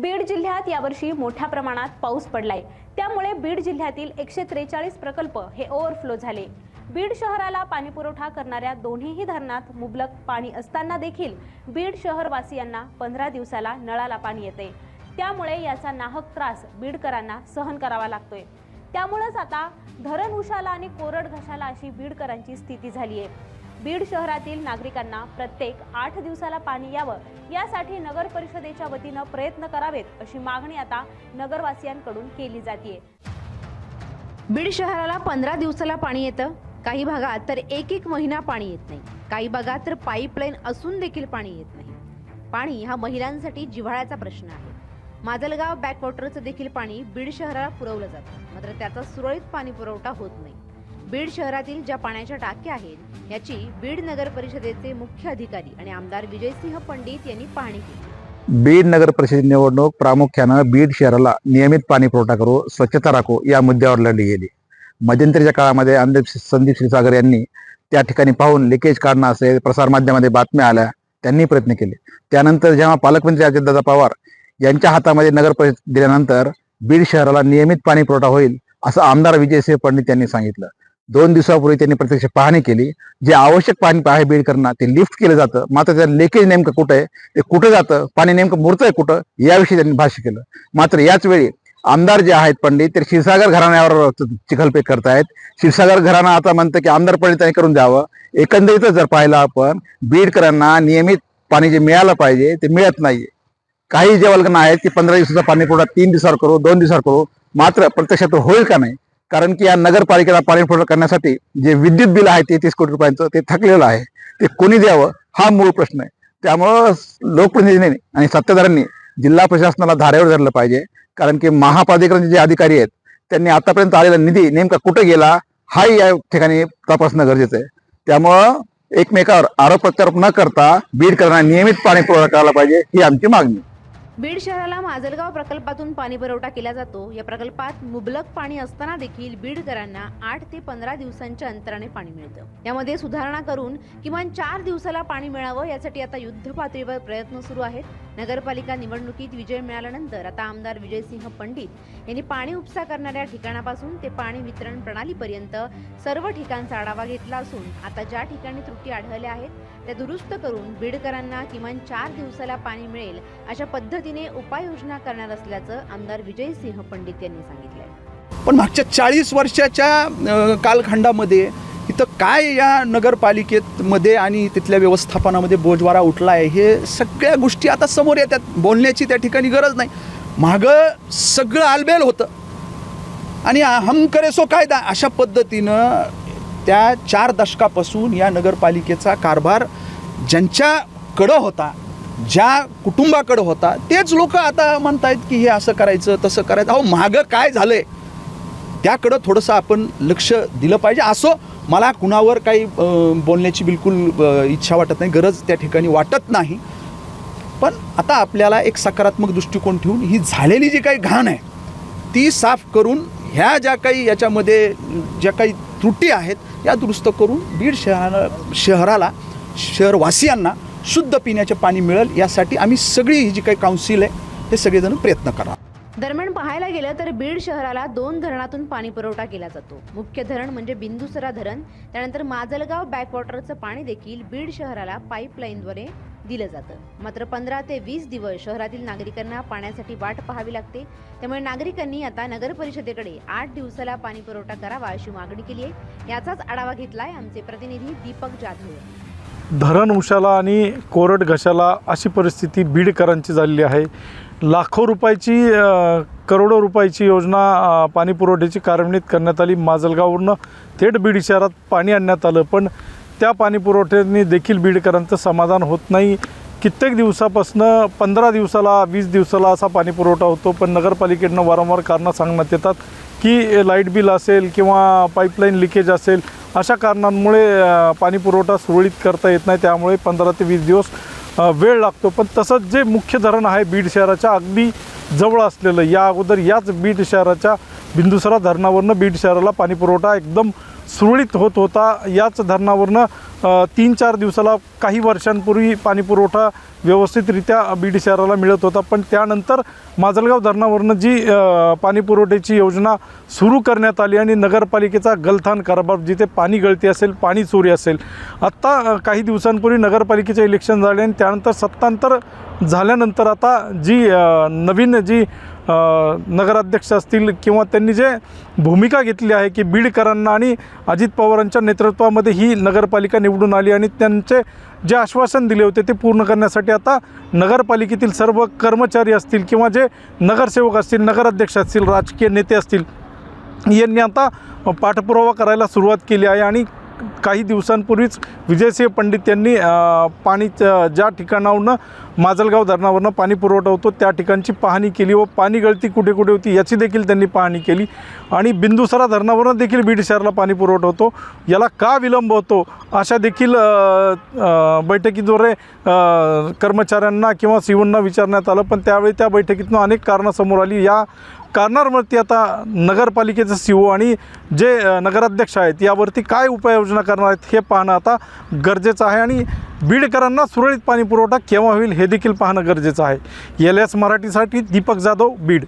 बीड जिल्ह्यात यावर्षी मोठ्या प्रमाणात पाऊस पडलाय. त्यामुळे बीड जिल्ह्यातील एकशे त्रेचाळीस प्रकल्प हे ओव्हरफ्लो झाले. बीड शहराला पाणी पुरवठा करणाऱ्या दोन्हीही धरणात मुबलक पाणी असताना देखील बीड शहरवासियांना पंधरा दिवसाला नळाला पाणी येते. त्यामुळे याचा नाहक त्रास बीडकरांना सहन करावा लागतोय. त्यामुळेच आता धरण उशाला आणि कोरड घशाला अशी बीडकरांची स्थिती झाली आहे बीड शहरातील नागरिकांना प्रत्येक आठ दिवसाला पाणी यावं यासाठी नगर परिषदेच्या वतीनं प्रयत्न करावेत अशी मागणी आता नगरवासियांकडून केली जाते बीड शहराला पंधरा दिवसाला पाणी येतं. काही भागात तर एक एक महिना पाणी येत नाही. काही भागात तर पाईपलाईन असून देखील पाणी येत नाही. पाणी हा महिलांसाठी जिव्हाळ्याचा प्रश्न आहे. माजलगाव बॅकवॉटरचं देखील पाणी बीड शहराला पुरवलं जातं. मात्र त्याचा सुरळीत पाणी पुरवठा होत नाही. बीड शहरातील ज्या पाण्याच्या टाक्या आहेत याची बीड नगर परिषदेचे मुख्य अधिकारी आणि आमदार विजयसिंह पंडित यांनी पाहणी केली. बीड नगर परिषद निवडणूक प्रामुख्यानं बीड शहराला नियमित पाणी पुरवठा करू स्वच्छता राखू या मुद्द्यावर लढली गेली. मध्यंतरीच्या काळामध्ये अंदीप संदीप श्रीसागर यांनी त्या ठिकाणी पाहून लिकेज काढणं असेल प्रसारमाध्यमामध्ये बातम्या आल्या त्यांनी प्रयत्न केले. त्यानंतर जेव्हा पालकमंत्री अजितदादा पवार यांच्या हातामध्ये नगर परिषद दिल्यानंतर बीड शहराला नियमित पाणी पुरवठा होईल असं आमदार विजयसिंह पंडित यांनी सांगितलं. दोन दिवसापूर्वी त्यांनी प्रत्यक्ष पाहणी केली. जे आवश्यक पाणी आहे बीडकरांना ते लिफ्ट केलं जातं. मात्र त्याचं लेकेज नेमकं कुठं आहे? ते कुठं जातं? पाणी नेमकं मुरतंय कुठं? याविषयी त्यांनी भाष्य केलं. मात्र याच वेळी आमदार जे आहेत पंडित ते क्षीरसागर घराण्यावर चिखलपेक करतायत क्षीरसागर घराणा आता म्हणतं की आमदार पंडितांनी करून द्यावं. एकंदरीतच जर पाहिलं आपण बीडकरांना नियमित पाणी जे मिळालं पाहिजे ते मिळत नाहीये. काही जे वल्गना आहेत की पंधरा दिवसाचा पाणी पुरवठा तीन दिवसावर करू दोन दिवसावर करू मात्र प्रत्यक्षात होईल का नाही? कारण की या नगरपालिकेला पाणी पुरवठा करण्यासाठी जे विद्युत बिल आहे तेहतीस कोटी रुपयांचं ते थकलेलं आहे. ते कोणी द्यावं? हा मूळ प्रश्न आहे. त्यामुळं लोकप्रतिनिधींनी आणि सत्ताधाऱ्यांनी जिल्हा प्रशासनाला धारेवर धरलं पाहिजे. कारण की महापालिकेचे जे अधिकारी आहेत त्यांनी आतापर्यंत आलेला निधी नेमका कुठं गेला हाही या ठिकाणी तपासणं गरजेचं आहे. त्यामुळं एकमेकावर आरोप प्रत्यारोप न करता बीड बीडकरांना नियमित पाणी पुरवठा करायला पाहिजे ही आमची मागणी बीड शहराला माजलगाव प्रकल्पातून पाणी पुरवठा केला जातो. या प्रकल्पात मुबलक पाणी असताना देखील बीडकरांना आठ ते पंधरा दिवसांच्या अंतराने पाणी मिळतं. यामध्ये सुधारणा करून किमान चार दिवसाला पाणी मिळावं यासाठी आता युद्ध पातळीवर प्रयत्न सुरू आहेत. नगरपालिका निवडणुकीत विजय मिळाल्यानंतर आता आमदार विजयसिंह पंडित यांनी पाणी उपसा करणाऱ्या ठिकाणापासून ते पाणी वितरण प्रणालीपर्यंत सर्व ठिकाणचा आढावा घेतला असून आता ज्या ठिकाणी त्रुटी आढळल्या आहेत त्या दुरुस्त करून बीडकरांना किमान चार दिवसाला पाणी मिळेल अशा पद्धतीने उपाययोजना करणार असल्याचं आमदार विजयसिंह पंडित यांनी सांगितलं पण मागच्या चाळीस वर्षाच्या कालखंडामध्ये तर काय या नगरपालिकेमध्ये आणि तिथल्या व्यवस्थापनामध्ये बोजवारा उठला आहे हे सगळ्या गोष्टी आता समोर येतात. बोलण्याची त्या ठिकाणी गरज नाही. मागं सगळं आलबेल होतं. आणि हम करे कायदा अशा पद्धतीनं त्या चार दशकापासून या नगरपालिकेचा कारभार ज्यांच्याकडं होता ज्या कुटुंबाकडं होता तेच लोक आता म्हणतायत की हे असं करायचं तसं करायचं. अहो मागं काय झालं आहे त्याकडं थोडंसं आपण लक्ष दिलं पाहिजे. असो मला कुणावर काही बोलण्याची बिलकुल इच्छा वाटत नाही गरज त्या ठिकाणी वाटत नाही. पण आता आपल्याला एक सकारात्मक दृष्टिकोन ठेवून ही झालेली जी काही घाण आहे ती साफ करून ह्या ज्या काही याच्यामध्ये ज्या काही त्रुटी आहेत या दुरुस्त करून बीड शहरा शहराला शहरवासियांना शुद्ध पिण्याचे पाणी मिळेल यासाठी आम्ही सगळी ही जी काही काउन्सिल आहे हे सगळेजण प्रयत्न करा. दरम्यान पाहायला गेलं तर बीड शहराला दोन धरणातून पाणी पुरवठा केला जातो. मुख्य धरण म्हणजे बिंदुसरा धरण. त्यानंतर माजलगाव बॅकवॉटरचं पाणी देखील बीड शहराला पाईपलाईनद्वारे दिलं जातं. मात्र पंधरा ते वीस दिवस शहरातील नागरिकांना पाण्यासाठी वाट पाहावी लागते. त्यामुळे नागरिकांनी आता नगर परिषदेकडे आठ दिवसाला पाणी पुरवठा करावा अशी मागणी केली आहे. याचाच आढावा घेतलाय आमचे प्रतिनिधी दीपक जाधव. धरण उशाला आणि कोरड घशाला अशी परिस्थिती बीडकरांची झालेली आहे. लाखो रुपयाची करोडो रुपयाची योजना पाणी पुरवठ्याची कार्यान्वित करण्यात आली. माजलगाववरनं थेट बीड शहरात पाणी आणण्यात आलं पण त्या पाणी पुरवठ्याने देखील बीडकरांचं समाधान होत नाही. कित्येक दिवसापासनं पंधरा दिवसाला वीस दिवसाला असा पाणी पुरवठा होतो पण नगरपालिकेनं वारंवार कारणं सांगण्यात येतात की लाइट बिल असेल किंवा पाईपलाईन लिकेज असेल अशा कारणांमुळे पाणी पुरवठा सुरळीत करता येत नाही. त्यामुळे पंधरा ते वीस दिवस वेळ लागतो. पण तसंच जे मुख्य धरण आहे बीड शहराच्या अगदी जवळ असलेलं या अगोदर याच बीड शहराच्या बिंदुसरा धरणावरनं बीड शहराला पाणी पुरवठा एकदम सुरळीत होत होता. याच धरणावरनं तीन चार दिवसाला काही वर्षांपूर्वी पाणीपुरवठा व्यवस्थितरित्या बीड शहराला मिळत होता. पण त्यानंतर माजलगाव धरणावरनं जी पाणीपुरवठ्याची योजना सुरू करण्यात आली आणि नगरपालिकेचा गलथान कारभार जिथे पाणी गळती असेल पाणी चोरी असेल. आत्ता काही दिवसांपूर्वी नगरपालिकेचे इलेक्शन झाले आणि त्यानंतर सत्तांतर झाल्यानंतर आता जी नवीन जी नगराध्यक्ष असतील किंवा त्यांनी जे भूमिका घेतली आहे की बीडकरांना आणि अजित पवारांच्या नेतृत्वामध्ये ही नगरपालिका निवडून आली आणि त्यांचे जे आश्वासन दिले होते ते पूर्ण करण्यासाठी आता नगरपालिकेतील सर्व कर्मचारी असतील किंवा जे नगरसेवक असतील नगराध्यक्ष असतील राजकीय नेते असतील यांनी आता पाठपुरावा करायला सुरुवात केली आहे आणि काही दिवसांपूर्वीच विजयसिंह पंडित यांनी पाणी ज्या ठिकाणावरनं माजलगाव धरणावरनं पाणी पुरवठा होतो त्या ठिकाणची पाहणी केली व पाणी गळती कुठे कुठे होती याची देखील त्यांनी पाहणी केली. आणि बिंदुसरा धरणावरनं देखील बीड शहराला पाणी पुरवठा होतो. याला का विलंब होतो अशा देखील बैठकीद्वारे कर्मचाऱ्यांना किंवा सीओंना विचारण्यात आलं. पण त्यावेळी त्या बैठकीतून अनेक कारणं समोर आली. या कारणांवरती आता नगरपालिकेचे सी ओ आणि जे नगराध्यक्ष आहेत यावरती काय उपाययोजना करणार आहेत हे पाहणं आता गरजेचं आहे आणि बीडकरांना सुरळीत पाणीपुरवठा केव्हा होईल हे देखील पाहणं गरजेचं आहे. एल एस मराठीसाठी दीपक जाधव बीड.